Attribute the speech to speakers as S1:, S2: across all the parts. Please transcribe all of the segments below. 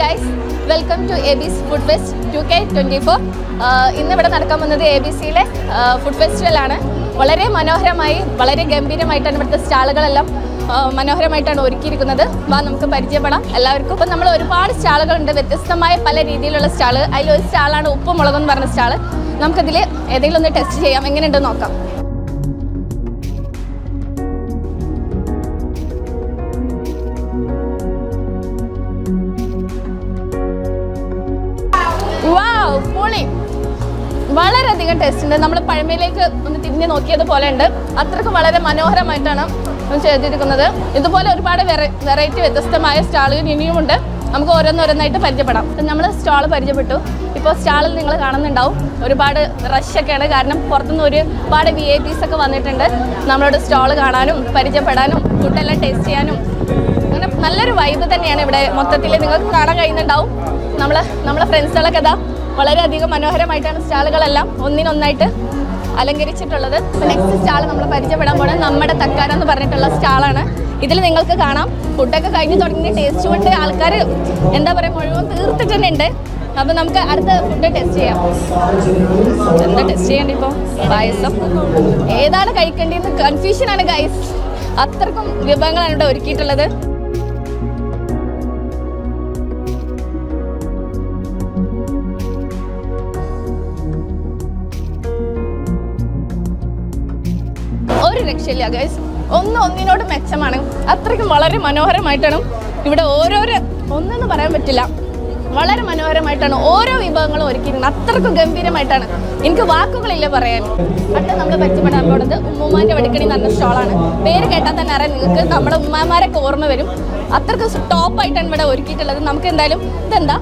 S1: Guys welcome to A biz food fest two K twenty four ഇന്നിവിടെ നടക്കാൻ വന്നത് A B സിയിലെ food ഫെസ്റ്റിവലാണ് വളരെ മനോഹരമായി വളരെ ഗംഭീരമായിട്ടാണ് ഇവിടുത്തെ സ്റ്റാളുകളെല്ലാം മനോഹരമായിട്ടാണ് ഒരുക്കിയിരിക്കുന്നത്. വാ നമുക്ക് പരിചയപ്പെടാം. എല്ലാവർക്കും. ഇപ്പം നമ്മൾ ഒരുപാട് സ്റ്റാളുകളുണ്ട്. വ്യത്യസ്തമായ പല രീതിയിലുള്ള സ്റ്റാൾ. അതിലൊരു സ്റ്റാളാണ് ഉപ്പ് മുളകെന്ന് പറഞ്ഞ സ്റ്റാൾ. നമുക്കതിൽ ഏതെങ്കിലും ഒന്ന് ടെസ്റ്റ് ചെയ്യാം. എങ്ങനെയുണ്ടെന്ന് നോക്കാം. വളരെയധികം ടേസ്റ്റ് ഉണ്ട്. നമ്മൾ പഴമയിലേക്ക് ഒന്ന് തിരിഞ്ഞ് നോക്കിയത് പോലെ ഉണ്ട് അത്രയ്ക്ക് വളരെ മനോഹരമായിട്ടാണ് ചെയ്തിരിക്കുന്നത്. ഇതുപോലെ ഒരുപാട് വെറൈറ്റി വ്യത്യസ്തമായ സ്റ്റാളുകൾ ഇനിയുമുണ്ട് നമുക്ക് ഓരോന്നോരോന്നായിട്ട് പരിചയപ്പെടാം. നമ്മൾ സ്റ്റാൾ പരിചയപ്പെട്ടു. ഇപ്പോൾ സ്റ്റാളിൽ നിങ്ങൾ കാണുന്നുണ്ടാവും. ഒരുപാട് റഷൊക്കെയാണ് കാരണം പുറത്തുനിന്ന് ഒരുപാട് വി ഐ പീസ് ഒക്കെ വന്നിട്ടുണ്ട്. നമ്മളോട് സ്റ്റാൾ കാണാനും പരിചയപ്പെടാനും ഫുഡെല്ലാം ടേസ്റ്റ് ചെയ്യാനും. അങ്ങനെ നല്ലൊരു വൈബ് തന്നെയാണ് ഇവിടെ മൊത്തത്തിൽ നിങ്ങൾക്ക് കാണാൻ കഴിയുന്നുണ്ടാവും. നമ്മൾ നമ്മളെ ഫ്രണ്ട്സുകളൊക്കെ ഇതാ വളരെയധികം മനോഹരമായിട്ടാണ് സ്റ്റാളുകളെല്ലാം ഒന്നിനൊന്നായിട്ട് അലങ്കരിച്ചിട്ടുള്ളത്. നെക്സ്റ്റ് സ്റ്റാൾ നമ്മൾ പരിചയപ്പെടാൻ പോണത് നമ്മുടെ തക്കാര എന്ന് പറഞ്ഞിട്ടുള്ള സ്റ്റാളാണ്. ഇതിൽ നിങ്ങൾക്ക് കാണാം. ഫുഡൊക്കെ കഴിഞ്ഞ് തുടങ്ങി ടേസ്റ്റ് കൊണ്ട് ആൾക്കാർ എന്താ പറയുക മുഴുവൻ തീർത്തിട്ട് തന്നെ ഉണ്ട് അപ്പോൾ നമുക്ക് അടുത്ത ഫുഡ് ടെസ്റ്റ് ചെയ്യാം. എന്താ ടെസ്റ്റ് ചെയ്യേണ്ടി ഇപ്പോൾ പായസം. ഏതാണ് കഴിക്കേണ്ടതെന്ന് കൺഫ്യൂഷനാണ് ഗൈസ് അത്രക്കും വിഭവങ്ങളാണ് ഇവിടെ ഒരുക്കിയിട്ടുള്ളത്. രക്ഷയില്ല ഗൈസ് ഒന്ന് ഒന്നിനോട് മെച്ചമാണ്. അത്രയ്ക്കും വളരെ മനോഹരമായിട്ടാണ് ഇവിടെ ഓരോരോ ഒന്നെന്ന് പറയാൻ പറ്റില്ല. വളരെ മനോഹരമായിട്ടാണ് ഓരോ വിഭവങ്ങളും ഒരുക്കിയിരുന്നത് അത്രക്കും ഗംഭീരമായിട്ടാണ്. എനിക്ക് വാക്കുകളില്ല പറയാൻ. അടുത്ത നമ്മൾ പരിചയപ്പെടാൻ പോണത് ഉമ്മുമാന്റെ വെടിക്കണി പറഞ്ഞ സ്റ്റോളാണ് പേര് കേട്ടാൽ തന്നെ അറിയാം നിങ്ങൾക്ക്. നമ്മുടെ ഉമ്മാമാരൊക്കെ ഓർമ്മ വരും. അത്രക്കും ടോപ്പായിട്ടാണ് ഇവിടെ ഒരുക്കിയിട്ടുള്ളത്. നമുക്ക് എന്തായാലും ഇതെന്താ?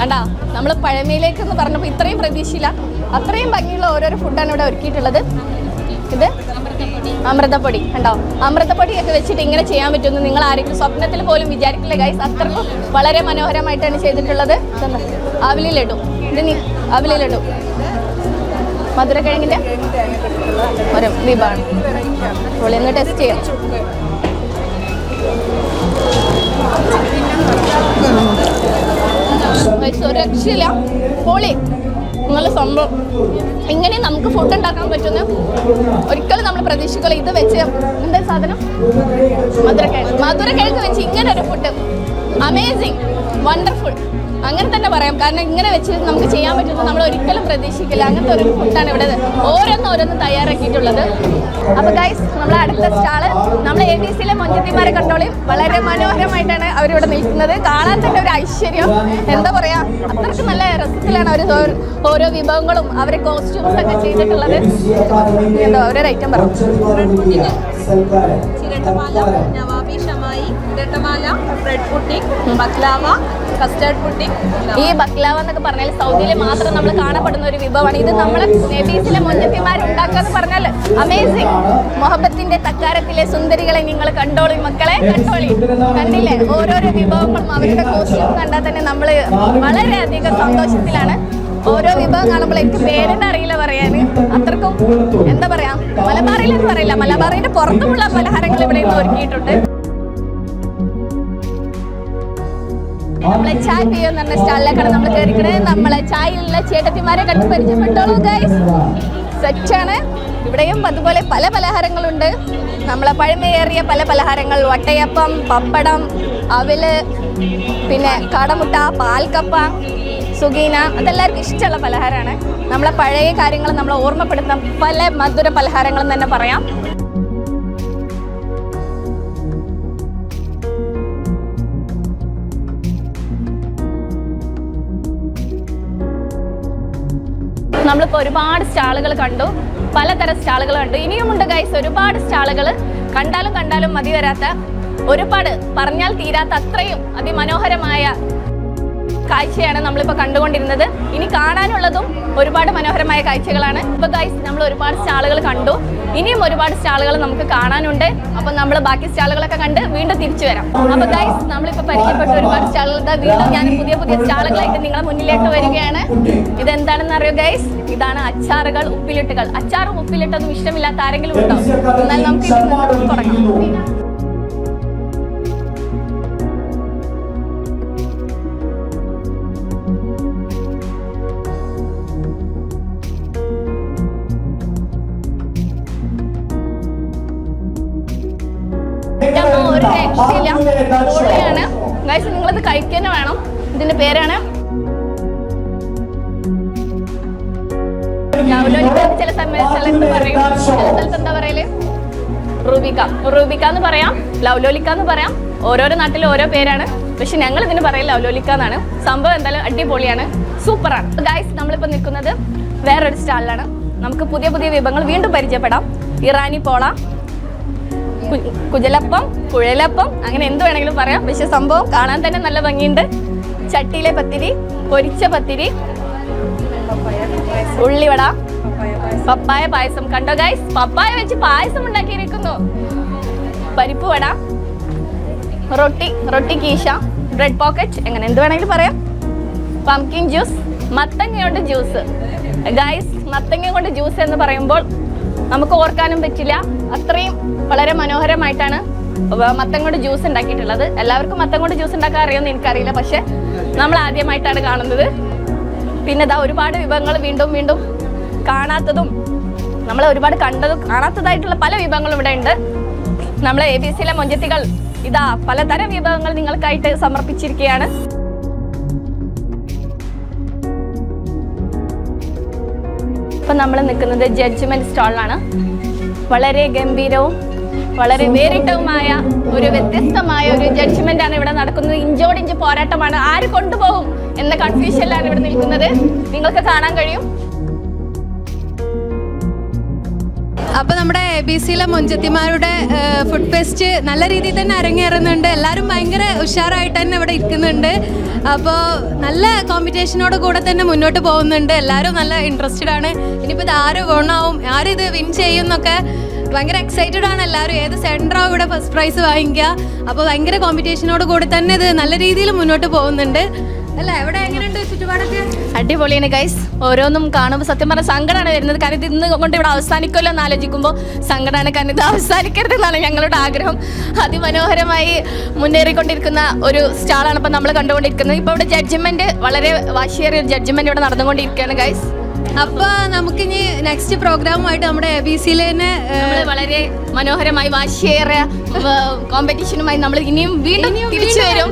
S1: കണ്ടാ? നമ്മൾ പഴമയിലേക്ക് എന്ന് പറഞ്ഞപ്പോൾ ഇത്രയും പ്രതീക്ഷയില്ല. അത്രയും ഭംഗിയുള്ള ഓരോരോ ഫുഡാണ് ഇവിടെ ഒരുക്കിയിട്ടുള്ളത്. ഇത്? അമൃതപ്പൊടി. കണ്ടോ? അമൃതപ്പൊടിയൊക്കെ വെച്ചിട്ട് ഇങ്ങനെ ചെയ്യാൻ പറ്റുമെന്ന് നിങ്ങൾ ആരെങ്കിലും സ്വപ്നത്തിൽ പോലും വിചാരിക്കില്ല ഗൈസ് അത്രക്കും വളരെ മനോഹരമായിട്ടാണ് ചെയ്തിട്ടുള്ളത്. അവലി ലഡു ഇത് അവലി ലഡു മധുരക്കിഴങ്ങിന്റെ ഒരു വിഭാണ് ഒന്ന് ടെസ്റ്റ് ചെയ്യാം. ഒരു രക്ഷയില്ല. പൊളി. നല്ല സംഭവം. ഇങ്ങനെ നമുക്ക് ഫുഡ് ഉണ്ടാക്കാൻ പറ്റുന്ന ഒരിക്കലും നമ്മൾ പ്രതീക്ഷിക്കില്ല ഇത് വെച്ച് എന്താ സാധനം? മധുരക്കിഴങ്ങ്. മധുരക്കിഴങ്ങ് വെച്ച് ഇങ്ങനെ ഒരു ഫുഡ് അമേസിങ് വണ്ടർഫുൾ അങ്ങനെ തന്നെ പറയാം. കാരണം ഇങ്ങനെ വെച്ച് നമുക്ക് ചെയ്യാൻ പറ്റുന്നത് നമ്മൾ ഒരിക്കലും പ്രതീക്ഷിക്കില്ല. അങ്ങനത്തെ ഒരു ഫുഡാണ് ഇവിടെ ഓരോന്ന് ഓരോന്ന് തയ്യാറാക്കിയിട്ടുള്ളത്. അപ്പോൾ ഗൈസ് നമ്മൾ അടുത്ത സ്റ്റാൾ നമ്മൾ എ ബി സിയിലെ മൊഞ്ചത്തിമാരെ കണ്ടോളിയും വളരെ മനോഹരമായിട്ടാണ് അവരിവിടെ നിൽക്കുന്നത്. കാണാൻ തന്നെ ഒരു ഐശ്വര്യം. എന്താ പറയാ അത്രയ്ക്ക് നല്ല രസത്തിലാണ് അവർ ഓരോ വിഭവങ്ങളും അവരെ കോസ്റ്റ്യൂംസ് ഒക്കെ ചെയ്തിട്ടുള്ളത്. എന്താ ഓരോ ഐറ്റം പറഞ്ഞു
S2: ബക്ലാവ
S1: ഈ ബക്ലാവ എന്നൊക്കെ പറഞ്ഞാൽ സൗദിയിൽ മാത്രം നമ്മൾ കാണപ്പെടുന്ന ഒരു വിഭവമാണ്. ഇത് നമ്മളെ നബീസിലെ മൊഞ്ചത്തിമാർ ഉണ്ടാക്കുക എന്ന് പറഞ്ഞാൽ അമേസിങ് മൊഹബത്തിന്റെ തക്കാരത്തിലെ സുന്ദരികളെ നിങ്ങൾ കണ്ടോളി മക്കളെ കണ്ടോളി. കണ്ടില്ലേ? ഓരോരോ വിഭവങ്ങളും അവരുടെ കോസ്റ്റ്യൂം കണ്ടാൽ തന്നെ നമ്മൾ വളരെയധികം സന്തോഷത്തിലാണ്. ഓരോ വിഭവം കാണുമ്പോൾ എനിക്ക് പേരെന്നെ അറിയില്ല പറയാന്. അത്രക്കും എന്താ പറയാ? മലബാറിലെന്ന് പറയില്ല. മലബാറിന്റെ പുറത്തുമുള്ള പലഹാരങ്ങൾ ഇവിടെ ഇന്ന് ഒരുക്കിയിട്ടുണ്ട്. നമ്മളെ ചായ പിയോ എന്ന് പറഞ്ഞ സ്റ്റാളിലേക്കാണ് നമ്മൾ കയറിക്കണേ നമ്മളെ ചായയിലുള്ള ചേട്ടത്തിമാരെ കണ്ട് പരിചയപ്പെട്ടോളൂ ഗൈസ് സെറ്റാണ് ഇവിടെയും അതുപോലെ പല പലഹാരങ്ങളുണ്ട്. നമ്മളെ പഴമയേറിയ പല പലഹാരങ്ങൾ. വട്ടയപ്പം പപ്പടം അവൽ പിന്നെ കടമുട്ട പാൽക്കപ്പ സുഗീന അതെല്ലാവർക്കും ഇഷ്ടമുള്ള പലഹാരമാണ്. നമ്മളെ പഴയ കാര്യങ്ങൾ നമ്മളെ ഓർമ്മപ്പെടുത്തുന്ന പല മധുര പലഹാരങ്ങളും തന്നെ പറയാം. നമ്മളിപ്പോൾ ഒരുപാട് സ്റ്റാളുകൾ കണ്ടു. പലതരം സ്റ്റാളുകൾ കണ്ടു. ഇനിയുമുണ്ട് ഗൈസ് ഒരുപാട് സ്റ്റാളുകൾ. കണ്ടാലും കണ്ടാലും മതി വരാത്ത ഒരുപാട് പറഞ്ഞാൽ തീരാത്ത അത്രയും അതിമനോഹരമായ കാഴ്ചയാണ് നമ്മളിപ്പോൾ കണ്ടുകൊണ്ടിരുന്നത്. ഇനി കാണാനുള്ളതും ഒരുപാട് മനോഹരമായ കാഴ്ചകളാണ്. ഇപ്പോൾ ഗൈസ് നമ്മൾ ഒരുപാട് സ്റ്റാളുകൾ കണ്ടു. ഇനിയും ഒരുപാട് സ്റ്റാളുകൾ നമുക്ക് കാണാനുണ്ട്. അപ്പം നമ്മൾ ബാക്കി സ്റ്റാളുകളൊക്കെ കണ്ട് വീണ്ടും തിരിച്ചു വരാം. അപ്പോൾ ഗൈസ് നമ്മളിപ്പോൾ പരിചയപ്പെട്ട ഒരുപാട് സ്റ്റാളുകൾ വീണ്ടും ഞാൻ പുതിയ പുതിയ സ്റ്റാളുകളായിട്ട് നിങ്ങളെ മുന്നിലേക്ക് വരികയാണ്. ഇതെന്താണെന്ന് അറിയോ ഗൈസ് ഇതാണ് അച്ചാറുകൾ ഉപ്പിലിട്ടുകൾ. അച്ചാറും ഉപ്പിലിട്ടതും ഇഷ്ടമില്ലാത്ത ആരെങ്കിലും ഉണ്ടോ? എന്നാൽ നമുക്ക് തുടങ്ങാം. പൊളിയാണ് ഗൈസ് നിങ്ങളിത് കഴിക്കുക തന്നെ വേണം. ഇതിന്റെ പേരാണ് ചില സമയ- സ്ഥലത്ത് പറയും ചില സ്ഥലത്ത് എന്താ പറയൽ? റൂബിക്ക റൂബിക്ക എന്ന് പറയാം. ലൗലോലിക്ക എന്ന് പറയാം. ഓരോരോ നാട്ടിൽ ഓരോ പേരാണ്. പക്ഷെ ഞങ്ങൾ ഇതിന് പറയാം ലവ്ലോലിക്ക എന്നാണ്. സംഭവം എന്തായാലും അടിപൊളിയാണ്. സൂപ്പറാണ് ഗൈസ് നമ്മളിപ്പോൾ നിൽക്കുന്നത് വേറൊരു സ്റ്റാളിലാണ്. നമുക്ക് പുതിയ പുതിയ വിഭവങ്ങൾ വീണ്ടും പരിചയപ്പെടാം. ഇറാനി പോള കുജലപ്പം കുഴലപ്പം അങ്ങനെ എന്ത് വേണമെങ്കിലും പറയാം. പക്ഷെ സംഭവം കാണാൻ തന്നെ നല്ല ഭംഗിയുണ്ട്. ചട്ടിയിലെ പത്തിരി പൊരിച്ച പത്തിരി ഉള്ളിവട പപ്പായ പായസം. കണ്ടോ ഗൈസ് പപ്പായ വെച്ച് പായസം ഉണ്ടാക്കിയിരിക്കുന്നു. പരിപ്പ് വട റൊട്ടി റൊട്ടി കീശ ബ്രെഡ് പോക്കറ്റ് എങ്ങനെ എന്ത് വേണമെങ്കിലും പറയാം. പംകിൻ ജ്യൂസ് മത്തങ്ങ കൊണ്ട് ജ്യൂസ് ഗൈസ് മത്തങ്ങ കൊണ്ട് ജ്യൂസ് എന്ന് പറയുമ്പോൾ നമുക്ക് ഓർക്കാനും പറ്റില്ല. അത്രയും വളരെ മനോഹരമായിട്ടാണ് മത്തങ്ങോട് ജ്യൂസ് ഉണ്ടാക്കിയിട്ടുള്ളത്. എല്ലാവർക്കും മത്തങ്ങോട് ജ്യൂസ് ഉണ്ടാക്കാൻ അറിയുമെന്ന് എനിക്കറിയില്ല പക്ഷെ നമ്മൾ ആദ്യമായിട്ടാണ് കാണുന്നത്. പിന്നെ ഇതാ ഒരുപാട് വിഭവങ്ങൾ വീണ്ടും വീണ്ടും കാണാത്തതും നമ്മൾ ഒരുപാട് കണ്ടതും കാണാത്തതായിട്ടുള്ള പല വിഭവങ്ങളും ഇവിടെ ഉണ്ട്. നമ്മളെ എ ബി സിയിലെ മൊഞ്ചത്തികൾ ഇതാ പലതരം വിഭവങ്ങൾ നിങ്ങൾക്കായിട്ട് സമർപ്പിച്ചിരിക്കുകയാണ്. നമ്മൾ നിൽക്കുന്നത് ജഡ്ജ്മെന്റ് സ്റ്റാളിലാണ് വളരെ ഗംഭീരവും വളരെ വേറിട്ടവുമായ ഒരു വ്യത്യസ്തമായ ഒരു ജഡ്ജ്മെന്റ് ആണ് ഇവിടെ നടക്കുന്നത്. ഇഞ്ചോടിഞ്ച് പോരാട്ടമാണ്. ആര് കൊണ്ടുപോകും എന്ന കൺഫ്യൂഷനിലാണ് ഇവിടെ നിൽക്കുന്നത്. നിങ്ങൾക്ക് കാണാൻ കഴിയും.
S3: അപ്പൊ നമ്മുടെ എ ബി സിയിലെ മൊഞ്ചത്തിമാരുടെ ഫുഡ് ഫെസ്റ്റ് നല്ല രീതിയിൽ തന്നെ അരങ്ങേറുന്നുണ്ട്. എല്ലാവരും ഭയങ്കര ഉഷാറായിട്ട് തന്നെ ഇവിടെ ഇരിക്കുന്നുണ്ട്. അപ്പോൾ നല്ല കോമ്പറ്റീഷനോട് കൂടെ തന്നെ മുന്നോട്ട് പോകുന്നുണ്ട്. എല്ലാവരും നല്ല ഇൻട്രസ്റ്റഡ് ആണ്. ഇനിയിപ്പോൾ ഇത് ആര് ഗുണാവും ആരിത് വിൻ ചെയ്യും എന്നൊക്കെ ഭയങ്കര എക്സൈറ്റഡ് ആണ് എല്ലാവരും ഏത് സെന്ററാവും ഇവിടെ ഫസ്റ്റ് പ്രൈസ് വാങ്ങിക്കുക അപ്പോൾ ഭയങ്കര കോമ്പറ്റീഷനോട് കൂടെ തന്നെ ഇത് നല്ല രീതിയിൽ മുന്നോട്ട് പോകുന്നുണ്ട്.
S1: അടിപൊളിയാണ് ഗൈസ് ഓരോന്നും കാണുമ്പോൾ സത്യം പറഞ്ഞാൽ സങ്കടമാണ് വരുന്നത്. കാരണം ഇത് ഇന്ന് കൊണ്ട് ഇവിടെ അവസാനിക്കുമല്ലോ എന്ന് ആലോചിക്കുമ്പോൾ സങ്കടമാണ് കാരണം ഇത് അവസാനിക്കരുത് എന്നാണ് ഞങ്ങളുടെ ആഗ്രഹം. അതിമനോഹരമായി മുന്നേറിക്കൊണ്ടിരിക്കുന്ന ഒരു സ്റ്റാളാണ് ഇപ്പം നമ്മൾ കണ്ടുകൊണ്ടിരിക്കുന്നത്. ഇപ്പോൾ ഇവിടെ ജഡ്ജ്മെന്റ് വളരെ വാശിയേറിയ ഒരു ജഡ്ജ്മെന്റ് ഇവിടെ നടന്നുകൊണ്ടിരിക്കുകയാണ് ഗൈസ്
S3: അപ്പോൾ നമുക്കിനി നെക്സ്റ്റ് പ്രോഗ്രാമുമായിട്ട് നമ്മുടെ എ ബി സിയിൽ തന്നെ
S1: വളരെ മനോഹരമായി വാശിയേറിയ കോമ്പറ്റീഷനുമായി നമ്മൾ ഇനിയും വീണ്ടും തിരിച്ചു വരും.